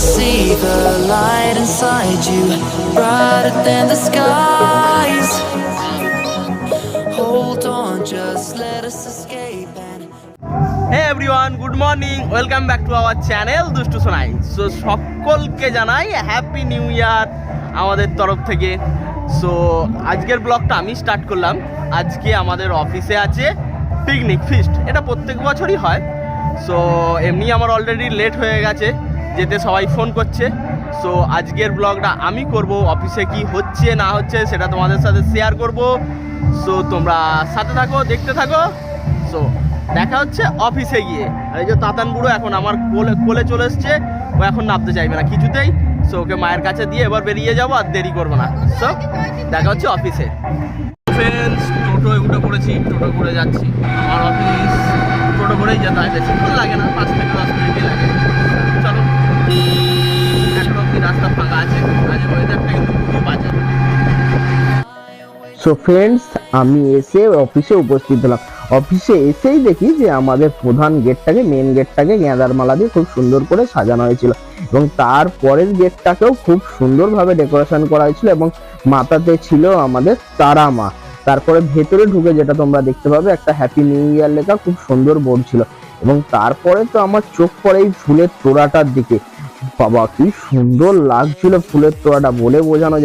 see the light inside you, brighter than the skies. Hold on, just let us escape hey everyone good morning welcome back to our channel Dushtu Sonai so সকলকে জানাই happy new year আমাদের তরফ থেকে। So আজকের ব্লগটা আমি start করলাম। আজকে আমাদের অফিসে আছে পিকনিক ফিস্ট এটা প্রত্যেক বছরই হয়। সো এমনি আমার অলরেডি লেট হয়ে গেছে। যেতে সবাই ফোন করছে। সো আজকের ব্লগটা আমি করব অফিসে কি হচ্ছে, না হচ্ছে, সেটা তোমাদের সাথে শেয়ার করব। সো তোমরা সাথে থাকো, দেখতে থাকো। সো দেখা হচ্ছে অফিসে গিয়ে। আর এই যে তাতান বুড়ো এখন আমার কোলে কোলে চলে এসছে, ও এখন নামতে চাইবে না কিছুতেই। সো ওকে মায়ের কাছে দিয়ে এবার বেরিয়ে যাব, আর দেরি করব না। সো দেখা হচ্ছে অফিসে টোটো উঠে পড়েছি, টোটো করে যাচ্ছি। আমার অফিস টোটো করেই যেতে হয় বেশিক্ষণ লাগে না, পাঁচ দশ মিনিটই লাগে। সো ফ্রেন্ডস আমি এসে অফিসে উপস্থিত হলাম। অফিসে এসেই দেখি যে আমাদের প্রধান গেটটাকে মেন গেটটাকে গেঁদার মালা দিয়ে খুব সুন্দর করে সাজানো হয়েছিল এবং তারপরের গেটটাকেও খুব সুন্দরভাবে ডেকোরেশন করা হয়েছিল এবং মাথাতে ছিল আমাদের তারা মা তারপরে ভেতরে ঢুকে যেটা তোমরা দেখতে পাবে, একটা হ্যাপি নিউ ইয়ার লেখা খুব সুন্দর বোর্ড ছিল এবং তারপরে তো আমার চোখ পড়ে এই ফুলের তোড়াটার দিকে। বাবা, কি সুন্দর লাগছিল ফুলের তোড়াটা, বলে বোঝানো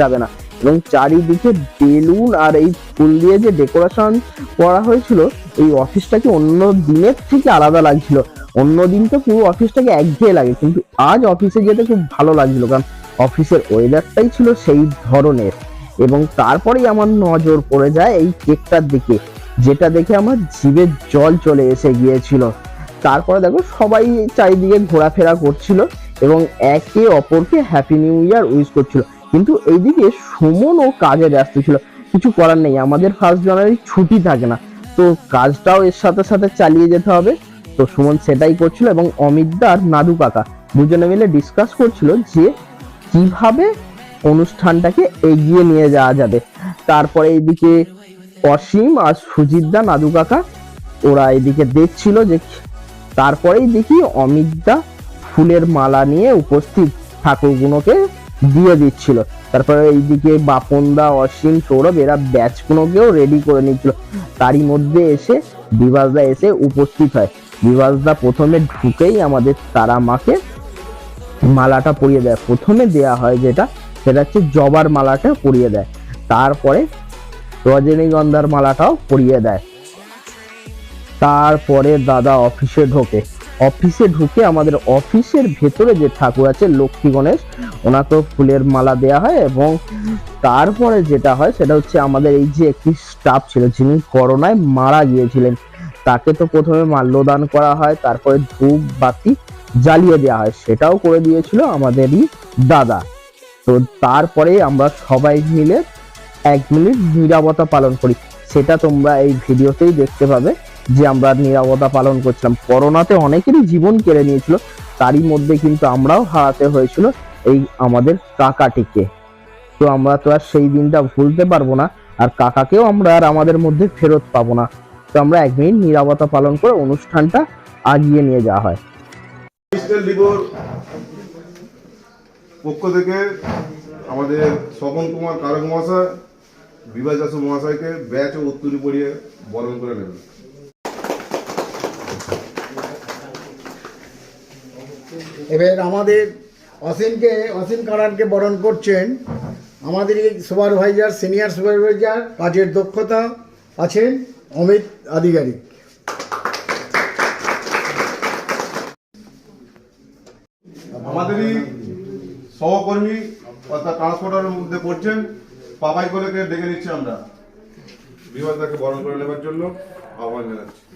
যাবে না। এবং চারিদিকে বেলুন আর এই ফুল দিয়ে যে ডেকোরেশন করা হয়েছিল, এই অফিসটাকে অন্য দিনের থেকে আলাদা লাগছিল। অন্য দিন তো পুরো অফিসটাকে একঘেয়ে লাগে, কিন্তু আজ অফিসে যেতে খুব ভালো লাগছিল, কারণ অফিসের ওয়েদারটাই ছিল সেই ধরনের। এবং তারপরেই আমার নজর পড়ে যায় এই কেকটার দিকে, যেটা দেখে আমার জিভের জল চলে এসে গিয়েছিল। তারপরে দেখো সবাই চারিদিকে ঘোরাফেরা করছিল এবং একে অপরকে হ্যাপি নিউ ইয়ার উইশ করছিল। কিন্তু এইদিকে সুমন ও কাজে ব্যস্ত ছিল। কিছু করার নেই, আমাদের ফার্স্ট জানুয়ারি ছুটি থাকে না। তো কাজটাও এর সাথে সাথে চালিয়ে যেতে হবে। তো সুমন সেটাই করছিল এবং অমিতদা আর নাদু কাকা দুজনে মিলে ডিসকাস করছিল যে কীভাবে অনুষ্ঠানটাকে এগিয়ে নিয়ে যাওয়া যাবে। তারপরে এইদিকে অসীম আর সুজিতদা নাদু কাকা ওরা এদিকে দেখছিল যে তারপরেই দেখি অমিতদা ফুলের মালা নিয়ে উপস্থিত ঠাকুরগুলোকে দিয়ে দিচ্ছিল। তারপরে এইদিকে বাপনদা অসীম, সৌরভ, এরা ব্যাচগুলোকেও রেডি করে নিচ্ছিল। তারই মধ্যে এসে বিভাসদা এসে উপস্থিত হয়। বিভাসদা প্রথমে ঢুকেই আমাদের তারা মাকে মালাটা পরিয়ে দেয়। প্রথমে দেয়া হয় যেটা, সেটা হচ্ছে জবার মালাটা পরিয়ে দেয়। তারপরে রজনীগন্ধার মালাটাও পরিয়ে দেয়। তারপরে দাদা অফিসে ঢোকে। অফিসে ঢুকে আমাদের অফিসের ভেতরে যে ঠাকুর আছে, লক্ষ্মী গণেশ ওনাকেও ফুলের মালা দেয়া হয় এবং তারপরে যেটা হয় সেটা হচ্ছে আমাদের এই যে একটি স্টাফ ছিল, যিনি করোনায় মারা গিয়েছিলেন। তাকে তো প্রথমে মাল্যদান করা হয়, তারপরে ধূপ বাতি জ্বালিয়ে দেওয়া হয়, সেটাও করে দিয়েছিল আমাদেরই দাদা। তো তারপরে আমরা সবাই মিলে এক মিনিট নিরাপত্তা পালন করি। সেটা তোমরা এই ভিডিওতেই দেখতে পাবে। যে আমরা নিরাপত্তা পালন করছিলাম। করোনাতে অনেকেরই জীবন কেড়ে নিয়েছিল, তারই মধ্যে কিন্তু আমরাও হারাতে হয়েছিল এই আমাদের কাকাটিকে। তো আমরা তো আর সেই দিনটা ভুলতে পারব না, আর কাকাকেও আমরা আর আমাদের মধ্যে ফেরত পাবো না। তো আমরা এক মিনিট নিরাপত্তা পালন করে অনুষ্ঠানটা আগিয়ে নিয়ে যাওয়া হয়। পক্ষ থেকে আমাদের স্বপন কুমার কারক মহাশয় বিভাস মহাশয়কে ব্যাচ ও উত্তরী পড়িয়ে বরণ করে নেবেন। এবার আমাদের অসীমকে, অসীম কারানকে বরণ করছেন আমাদের এই সুপারভাইজার, সিনিয়র সুপারভাইজার, কাজের দক্ষতা আছেন অমিত আধিকারিক। আমাদেরই সহকর্মী অর্থাৎ ট্রান্সপোর্টারের মধ্যে পড়ছেন পাপাই কোলেকে ডেকে নিচ্ছি আমরা। বিভাস দাকে বরণ করে নেবার জন্য আহ্বান জানাচ্ছি।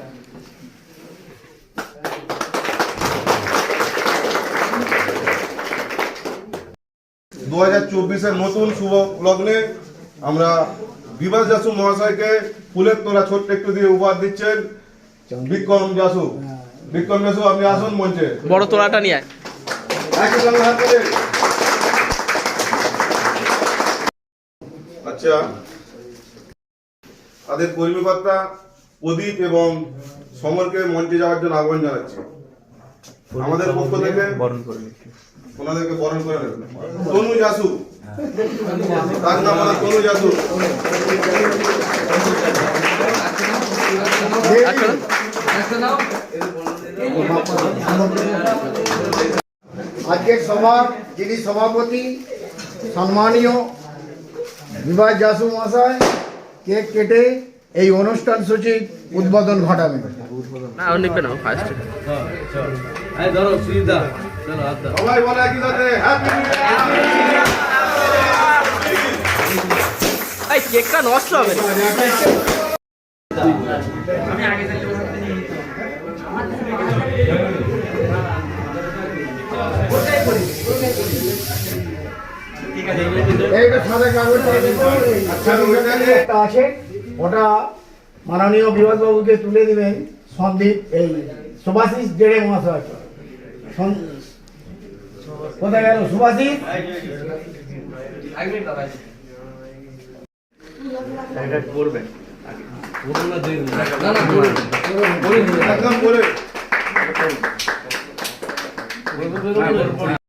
দু হাজার চব্বিশের নতুন শুভ লগ্নে আমরা বিভাস যাসু মহাশয়কে ফুলের তোলা ছোট্ট একটু দিয়ে উপহার দিচ্ছেন বিক্রম জাসু বিক্রম জাসু আপনি আসুন মঞ্চে বড় তোলাটা নিয়ে। একই সঙ্গে হাত। আচ্ছা তাদের কর্মীকর্তা প্রদীপ এবং সমরকে মঞ্চে যাওয়ার জন্য আহ্বান জানাচ্ছি আমাদের পক্ষ থেকে ওনাদেরকে বরণ করে নেবেন তনু জাসু তার নাম হলো তনু জাসু আজকের সভার যিনি সভাপতি সম্মানীয় বিভাস যাসু মহাশয় কেক কেটে এই অনুষ্ঠান সূচি উদ্বোধন ঘটাবে। না ও নিবে না ফার্স্ট সবাই বলে একই এই কেকটা নষ্ট হবে। না। এইটা সাদা কাগজ আচ্ছা, আছে। ওটা মাননীয় বিভাসবাবুকে তুলে দিবেন সন্দীপ এই সুভাষিস জেড়ে মহাশয়। কোথায় গেল সুভাষিস? একদম করে আমাদের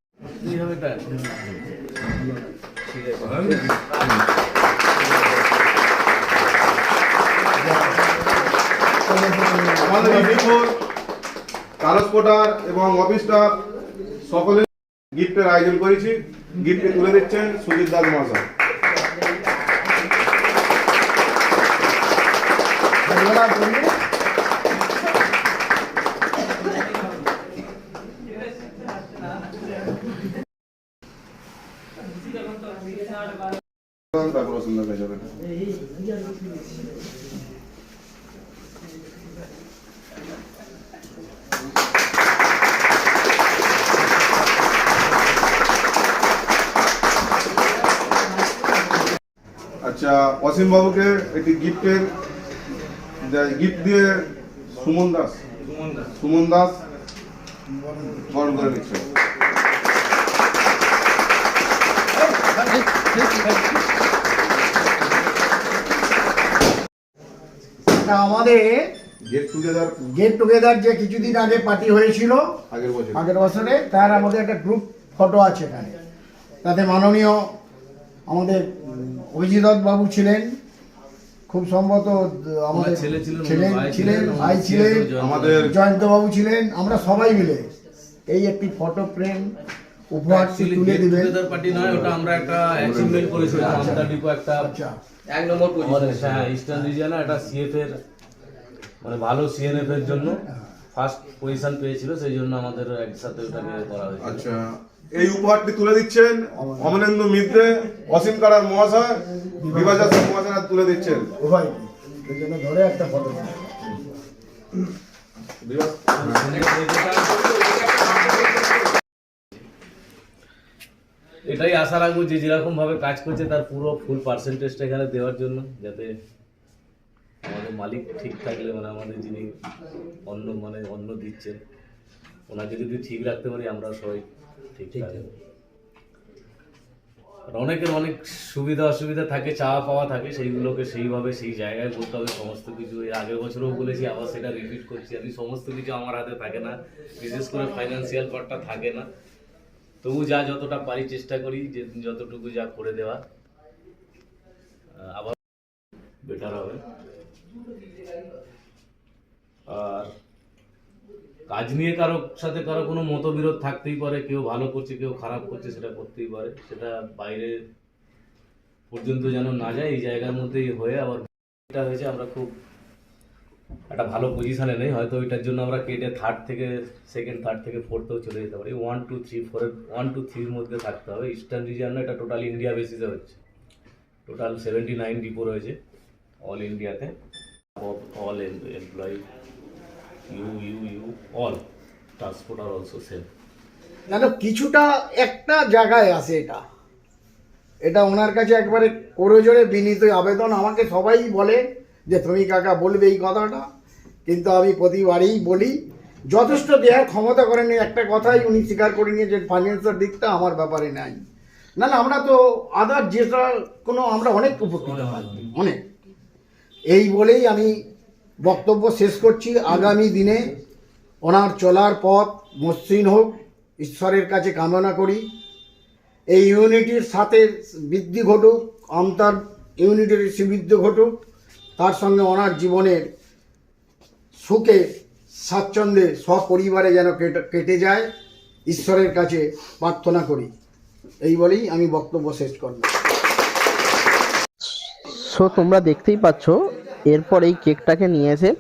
কোটার এবং অফিস স্টাফ সকলে গিফটের আয়োজন করেছি গিফটে তুলে দিচ্ছেন সুজিত দাস মহাশয় তারপর সুন্দর হয়ে যাবে আচ্ছা অসীম বাবুকে একটি গিফটের গিফট দিয়ে সুমন দাস সুমন দাস। বরণ করে নিচ্ছে। আমাদের গেট টুগেদার গেট টুগেদার যে কিছুদিন আগে পার্টি হয়েছিল আগের বছর। আগের বছরে তার আমাদের একটা গ্রুপ ফটো আছে এখানে। তাতে মাননীয় আমাদের অভিজিৎ বাবু ছিলেন খুব সম্ভবত আমাদের ছেলে ছিলেন, ছিলেন ভাই ছিলেন ছিলেন, ভাই ছিলেন আমাদের জয়ন্ত বাবু ছিলেন আমরা সবাই মিলে এই একটি ফটো ফ্রেম উপহারটি তুলে দিবেন। পার্টি নয় ওটা আমরা একটা অ্যাচিভমেন্ট করেছিলাম আমতা ডিপো একটা আচ্ছা। এক নম্বর আমাদের হ্যাঁ ইস্টার্ন রিজিয়নে একটা সিএফ এর মানে ভালো সিএনএফ এর জন্য ফার্স্ট পজিশন পেয়েছিল সেই জন্য আমাদের একসাথে ওটাকে করা হয়েছে আচ্ছা এই উপহারটি তুলে দিচ্ছেন অমনেন্দু মিত্রে অসীম কারার মহাশয় বিভাজা মহাশয় তুলে দিচ্ছেন। ধরে একটা ফটো এটাই আশা রাখব যে যেরকম ভাবে কাজ করছে তার পুরো ফুল পার্সেন্টেজটা এখানে দেওয়ার জন্য যাতে আমাদের মালিক ঠিক থাকলে মানে আমাদের যিনি অন্য মানে অন্য দিচ্ছেন ওনাকে যদি ঠিক রাখতে পারি আমরা সবাই ঠিক থাকব। আর অনেকের অনেক সুবিধা অসুবিধা থাকে চাওয়া পাওয়া থাকে সেইগুলোকে সেইভাবে সেই জায়গায় করতে হবে সমস্ত কিছু। এর আগের বছরও বলেছি আবার সেটা রিপিট করছি। আমি সমস্ত কিছু আমার হাতে থাকে না বিশেষ করে ফাইন্যান্সিয়াল পার্টটা থাকে না। তবু যা যতটা পারি চেষ্টা করি যে যতটুকু যা করে দেওয়া। আবার বেটার হবে। আর কাজ নিয়ে কারও সাথে কারও কোনো মতবিরোধ থাকতেই পারে, কেউ ভালো করছে, কেউ খারাপ করছে সেটা করতেই পারে, সেটা বাইরে পর্যন্ত যেন না যায়, এই জায়গার মধ্যেই হয়ে আবার এটা হয়েছে, আমরা খুব একটা ভালো পজিশনে নেই, হয়তো ওইটার জন্য আমরা কেটে থার্ড থেকে সেকেন্ড থার্ড থেকে ফোর্থেও চলে যেতে পারি। ওয়ান টু থ্রি ফোরের ওয়ান টু থ্রির মধ্যে থাকতে হবে। ইস্টার্ন রিজিয়ন এটা টোটাল ইন্ডিয়া বেসিসে হচ্ছে। টোটাল সেভেন্টি নাইন ডিপো রয়েছে অল ইন্ডিয়াতে all employee you you you all transport R also same যেন কিছুটা একটা জায়গায় আসে এটা। এটা ওনার কাছে একবারে করে জোরে বিনীত আবেদন। আমাকে সবাই বলে যে তুমি কাকা বলবে এই কথাটা। কিন্তু আমি প্রতিবারই বলি যথেষ্ট দেওয়ার ক্ষমতা করেনি একটা কথাই উনি স্বীকার করে নিয়ে যে ফাইন্যান্সের দিকটা আমার ব্যাপারে নাই। না না আমরা তো আদার যেটা কোনো আমরা অনেক উপকৃত অনেক। এই বলেই আমি বক্তব্য শেষ করছি। আগামী দিনে ওনার চলার পথ মসৃণ হোক, ঈশ্বরের কাছে কামনা করি। এই ইউনিটির সাথে বৃদ্ধি ঘটুক আন্তর ইউনিটির সুবৃদ্ধি ঘটুক, তার সঙ্গে ওনার জীবনের সুখে, স্বাচ্ছন্দ্যে সপরিবারে যেন কেটে যায়, ঈশ্বরের কাছে প্রার্থনা করি। এই বলেই আমি বক্তব্য শেষ করব সো তোমরা দেখতেই পাচ্ছ এরপর এই কেকটাকে নিয়ে এসে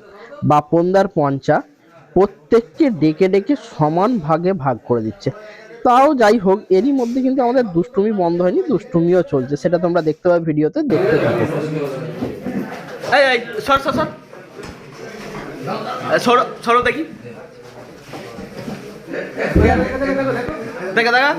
বাপনদার পঞ্চা প্রত্যেককে ডেকে ডেকে সমান ভাগে ভাগ করে দিচ্ছে তাও যাই হোক এরই মধ্যে কিন্তু আমাদের দুষ্টুমি বন্ধ হয়নি দুষ্টুমিও চলছে সেটা তোমরা দেখতে পাবে ভিডিওতে দেখতে থাকো এই এই সর সর সর এ, সরো সরো দেখি দেখা দেখা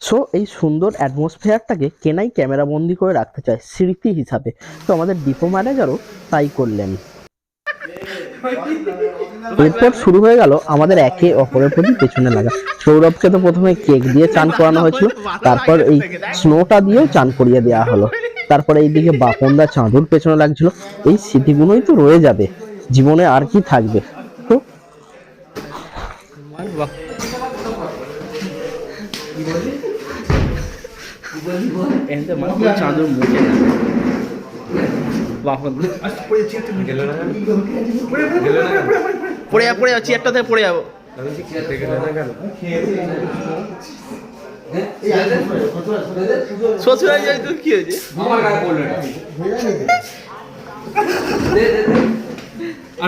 সো এই সুন্দর অ্যাটমসফিয়ারটাকে কেনাই ক্যামেরা বন্দি করে রাখতে চায় স্মৃতি হিসাবে। তো আমাদের ডিপো ম্যানেজারও তাই করলেন। এরপর শুরু হয়ে গেল আমাদের একে অপরের প্রতি পেছনে লাগা সৌরভকে তো প্রথমে কেক দিয়ে চান করানো হয়েছিল তারপর এই স্নোটা দিয়েও চান করিয়ে দেওয়া হলো তারপরে এইদিকে বাপনদা চাঁদুর পেছনে লাগছিল এই স্মৃতিগুলোই তো রয়ে যাবে জীবনে আর কি থাকবে তো মানে চাঁদুর মুখে না বাপন পড়ে যাব পড়ে যাব চেয়ারটা থেকে পড়ে যাব শ্বশুর যাই কি হয়েছে?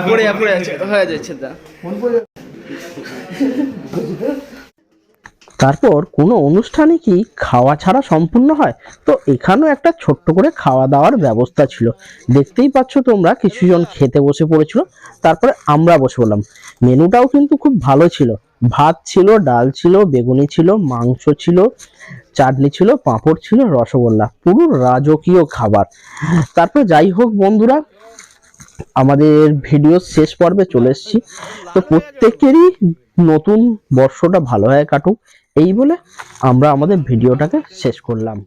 পড়ে যা পড়ে যাচ্ছে হয়ে যাচ্ছে তা। তারপর কোনো অনুষ্ঠানে কি খাওয়া ছাড়া সম্পূর্ণ হয়? তো এখানেও একটা ছোট্ট করে খাওয়া দাওয়ার ব্যবস্থা ছিল। দেখতেই পাচ্ছ তোমরা কিছুজন খেতে বসে পড়েছিল, তারপরে আমরা বসে পড়লাম। মেনুটাও কিন্তু খুব ভালো ছিল। ভাত ছিল, ডাল ছিল, বেগুনি ছিল, মাংস ছিল, চাটনি ছিল, পাঁপড় ছিল, রসগোল্লা। পুরো রাজকীয় খাবার। তারপর যাই হোক বন্ধুরা, আমাদের ভিডিও শেষ পর্বে চলে এসেছি। তো প্রত্যেকেরই নতুন বর্ষটা ভালো হয় কাটুক। এই বলে আমরা আমাদের ভিডিওটাকে শেষ করলাম।